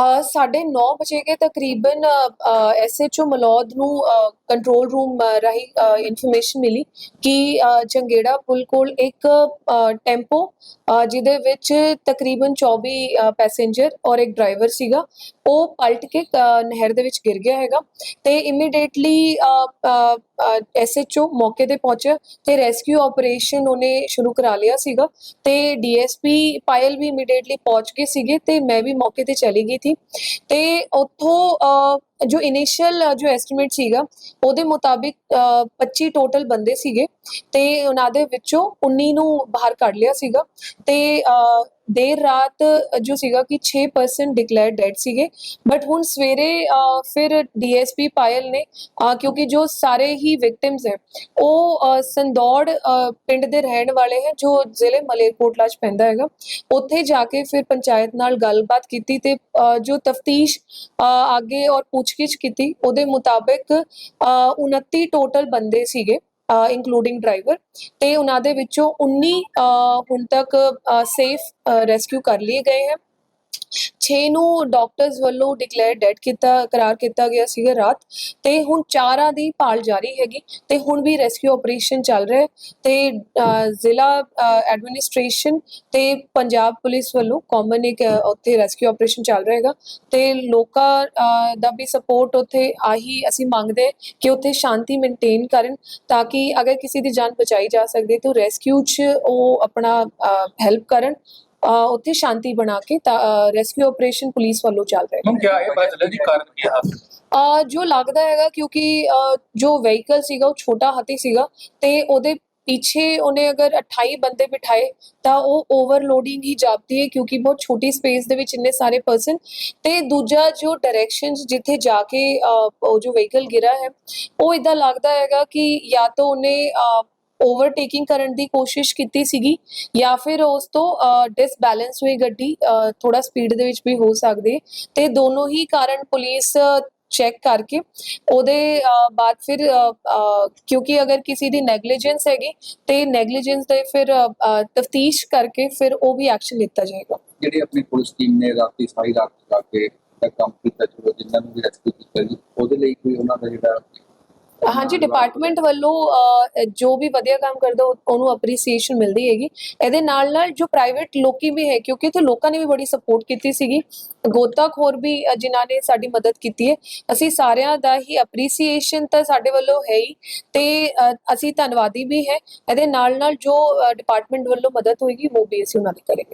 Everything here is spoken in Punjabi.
ਅ, ਸਾਢੇ 9 ਵਜੇ ਕੇ ਤਕਰੀਬਨ ਐਸਐਚਓ ਮਲੌਦ ਨੂੰ ਕੰਟਰੋਲ ਰੂਮ ਰਾਹੀਂ ਇਨਫੋਰਮੇਸ਼ਨ ਮਿਲੀ ਕਿ ਚੰਗੇੜਾ ਪੁਲ ਕੋਲ ਇੱਕ ਟੈਂਪੋ ਜਿਹਦੇ ਵਿੱਚ ਤਕਰੀਬਨ 24 ਅ, ਪੈਸੇਂਜਰ ਔਰ ਇੱਕ ਡਰਾਈਵਰ ਸੀਗਾ ਉਹ ਪਲਟ ਕੇ ਨਹਿਰ ਦੇ ਵਿੱਚ ਗਿਰ ਗਿਆ ਹੈਗਾ ਤੇ ਇਮੀਡੀਏਟਲੀ ਐਸਐਚਓ ਮੌਕੇ ਤੇ ਪਹੁੰਚਿਆ ਤੇ ਰੈਸਕਿਊ ਆਪਰੇਸ਼ਨ ਉਹਨੇ ਸ਼ੁਰੂ ਕਰਾ ਲਿਆ ਸੀਗਾ ਤੇ ਡੀਐਸਪੀ ਪਾਇਲ ਵੀ ਇਮੀਡੀਏਟਲੀ ਪਹੁੰਚ ਗਏ ਸੀਗੇ ਤੇ ਮੈਂ ਵੀ ਮੌਕੇ ਤੇ ਚਲੀ ਗਈ ਸੀ ਤੇ ਉੱਥੋਂ ਅ, ਜੋ ਇਨੀਸ਼ੀਅਲ ਜੋ ਐਸਟੀਮੇਟ ਸੀਗਾ ਉਹਦੇ ਮੁਤਾਬਿਕ ਅ, 25 ਟੋਟਲ ਬੰਦੇ ਸੀਗੇ ਤੇ ਉਹਨਾਂ ਦੇ ਵਿੱਚੋਂ 19 ਨੂੰ ਬਾਹਰ ਕੱਢ ਲਿਆ ਸੀਗਾ ਤੇ ਦੇਰ ਰਾਤ ਜੋ ਸੀਗਾ ਕਿ 6% ਡਿਕਲੇਅਰ ਡੈਡ ਸੀਗੇ। ਬਟ ਹੁਣ ਸਵੇਰੇ ਅ, ਫਿਰ ਡੀਐਸਪੀ ਪਾਇਲ ਨੇ ਕਿਉਂਕਿ ਜੋ ਸਾਰੇ ਹੀ ਵਿਕਟਿਮਸ ਹੈ ਉਹ ਅ, ਸੰਦੌੜ ਪਿੰਡ ਦੇ ਰਹਿਣ ਵਾਲੇ ਹੈ ਜੋ ਜ਼ਿਲ੍ਹੇ ਮਲੇਰਕੋਟਲਾ ਚ ਪੈਂਦਾ ਹੈਗਾ। ਉੱਥੇ ਜਾ ਕੇ ਫਿਰ ਪੰਚਾਇਤ ਨਾਲ ਗੱਲਬਾਤ ਕੀਤੀ ਤੇ ਜੋ ਤਫਤੀਸ਼ ਅੱਗੇ ਔਰ ਪੁੱਛਗਿੱਛ ਕੀਤੀ। ਉਹਦੇ ਮੁਤਾਬਿਕ ਅ, 29 ਟੋਟਲ ਬੰਦੇ ਸੀਗੇ ਇਨਕਲੂਡਿੰਗ ਡਰਾਈਵਰ ਤੇ ਉਹਨਾਂ ਦੇ ਵਿੱਚੋਂ 19 ਅ, ਹੁਣ ਤੱਕ ਸੇਫ ਰੈਸਕਿਊ ਕਰ ਲਏ ਗਏ ਹੈ। 6 ਨੂੰ ਡਾਕਟਰਸ ਵੱਲੋਂ ਡਿਕਲੇਅਰ ਡੈਡ ਕੀਤਾ ਕਰਾਰ ਕੀਤਾ ਗਿਆ ਸੀਗਾ ਰਾਤ ਤੇ ਹੁਣ ਚਾਰਾਂ ਦੀ ਭਾਲ ਜਾਰੀ ਹੈਗੀ ਤੇ ਹੁਣ ਵੀ ਰੈਸਕਿਊ ਆਪਰੇਸ਼ਨ ਚੱਲ ਰਿਹਾ ਹੈ ਤੇ ਅ, ਜ਼ਿਲ੍ਹਾ ਐਡਮਿਨਿਸਟ੍ਰੇਸ਼ਨ ਤੇ ਪੰਜਾਬ ਪੁਲਿਸ ਵੱਲੋਂ ਕਾਮਨ ਇੱਕ ਅ, ਉੱਥੇ ਰੈਸਕਿਊ ਆਪਰੇਸ਼ਨ ਚੱਲ ਰਿਹਾ ਹੈਗਾ ਤੇ ਲੋਕਾਂ ਅ, ਦਾ ਵੀ ਸਪੋਰਟ ਉੱਥੇ ਆਹੀ ਅਸੀਂ ਮੰਗਦੇ ਹਾਂ ਕਿ ਉੱਥੇ ਸ਼ਾਂਤੀ ਮੇਨਟੇਨ ਕਰਨ ਤਾਂ ਕਿ ਅਗਰ ਕਿਸੇ ਦੀ ਜਾਨ ਬਚਾਈ ਜਾ ਸਕਦੀ ਹੈ ਤਾਂ ਰੈਸਕਿਊ 'ਚ ਉਹ ਆਪਣਾ ਹੈਲਪ ਕਰਨ ਉੱਥੇ ਸ਼ਾਂਤੀ ਬਣਾ ਕੇ ਰੈਸਕਿਊ ਆਪਰੇਸ਼ਨ ਪੁਲਿਸ ਵੱਲੋਂ ਚੱਲ ਰਿਹਾ ਹੈ। ਮੈਮ ਕਿਆ ਇਹ ਪਤਾ ਚੱਲਿਆ ਜੀ ਕਾਰਨ ਕੀ ਹੈ ਆ ਜੋ ਲੱਗਦਾ ਹੈਗਾ ਕਿਉਂਕਿ ਜੋ ਵਹੀਕਲ ਸੀਗਾ ਉਹ ਛੋਟਾ ਹਾਥੀ ਸੀਗਾ ਤੇ ਉਹਦੇ ਪਿੱਛੇ ਉਹਨੇ ਅਗਰ 28 ਬੰਦੇ ਬਿਠਾਏ ਤਾਂ ਉਹ ਓਵਰਲੋਡਿੰਗ ਹੀ ਜਾਪਦੀ ਹੈ ਕਿਉਂਕਿ ਬਹੁਤ ਛੋਟੀ ਸਪੇਸ ਦੇ ਵਿੱਚ ਇੰਨੇ ਸਾਰੇ ਪਰਸਨ ਤੇ ਦੂਜਾ ਜੋ ਡਾਇਰੈਕਸ਼ਨ ਜਿੱਥੇ ਜਾ ਕੇ ਉਹ ਜੋ ਵਹੀਕਲ ਗਿਰਾ ਹੈ ਉਹ ਇਦਾਂ ਲੱਗਦਾ ਹੈਗਾ ਕਿ ਜਾਂ ਤਾਂ ਉਹਨੇ ਓਵਰਟੇਕਿੰਗ ਕਰਨ ਦੀ ਕੋਸ਼ਿਸ਼ ਕੀਤੀ ਸੀਗੀ ਜਾਂ ਫਿਰ ਉਸ ਤੋਂ ਡਿਸਬੈਲੈਂਸ ਹੋਈ ਗੱਡੀ ਥੋੜਾ ਸਪੀਡ ਦੇ ਵਿੱਚ ਵੀ ਹੋ ਸਕਦੀ। ਤੇ ਦੋਨੋਂ ਹੀ ਕਾਰਨ ਪੁਲਿਸ ਚੈੱਕ ਕਰਕੇ ਉਹਦੇ ਬਾਅਦ ਫਿਰ ਕਿਉਂਕਿ ਅਗਰ ਕਿਸੇ ਦੀ ਨੈਗਲੀਜੈਂਸ ਹੈਗੀ ਤੇ ਨੈਗਲੀਜੈਂਸ ਦੇ ਫਿਰ ਤਫਤੀਸ਼ ਕਰਕੇ ਫਿਰ ਉਹ ਵੀ ਐਕਸ਼ਨ ਲਿੱਤਾ ਜਾਏਗਾ। ਜਿਹੜੀ ਆਪਣੀ ਪੁਲਿਸ ਟੀਮ ਨੇ ਰਾਤੀ ਸਾਰੀ ਰਾਤ ਜਾ ਕੇ ਕੰਮ ਕੀਤਾ ਚਲੋ ਜਿਨ੍ਹਾਂ ਨੂੰ ਵੀ ਰੈਸਕਿਊ ਕੀਤਾ ਜੀ, ਉਹਦੇ ਲਈ ਕੋਈ ਉਹਨਾਂ ਦਾ ਜਿਹੜਾ ਹਾਂਜੀ ਡਿਪਾਰਟਮੈਂਟ ਵੱਲੋਂ ਜੋ ਵੀ ਵਧੀਆ ਕੰਮ ਕਰਦਾ ਉਹ- ਉਹਨੂੰ ਅਪਰੀਸੀਏਸ਼ਨ ਮਿਲਦੀ ਹੈਗੀ। ਇਹਦੇ ਨਾਲ ਨਾਲ ਜੋ ਪ੍ਰਾਈਵੇਟ ਲੋਕੀ ਵੀ ਹੈ ਕਿਉਂਕਿ ਇੱਥੇ ਲੋਕਾਂ ਨੇ ਵੀ ਬੜੀ ਸਪੋਰਟ ਕੀਤੀ ਸੀਗੀ। ਗੋਤਾਖੋਰ ਵੀ ਅ, ਜਿਨ੍ਹਾਂ ਨੇ ਸਾਡੀ ਮਦਦ ਕੀਤੀ ਹੈ। ਅਸੀਂ ਸਾਰਿਆਂ ਦਾ ਹੀ ਅਪਰੀਸੀਏਸ਼ਨ ਤਾਂ ਸਾਡੇ ਵੱਲੋਂ ਹੈ ਹੀ। ਤੇ ਅ, ਅਸੀਂ ਧੰਨਵਾਦੀ ਵੀ ਹੈ। ਇਹਦੇ ਨਾਲ ਨਾਲ ਜੋ ਡਿਪਾਰਟਮੈਂਟ ਵੱਲੋਂ ਮਦਦ ਹੋਏਗੀ ਉਹ ਵੀ ਅਸੀਂ ਉਹਨਾਂ ਦੀ ਕਰਾਂਗੇ।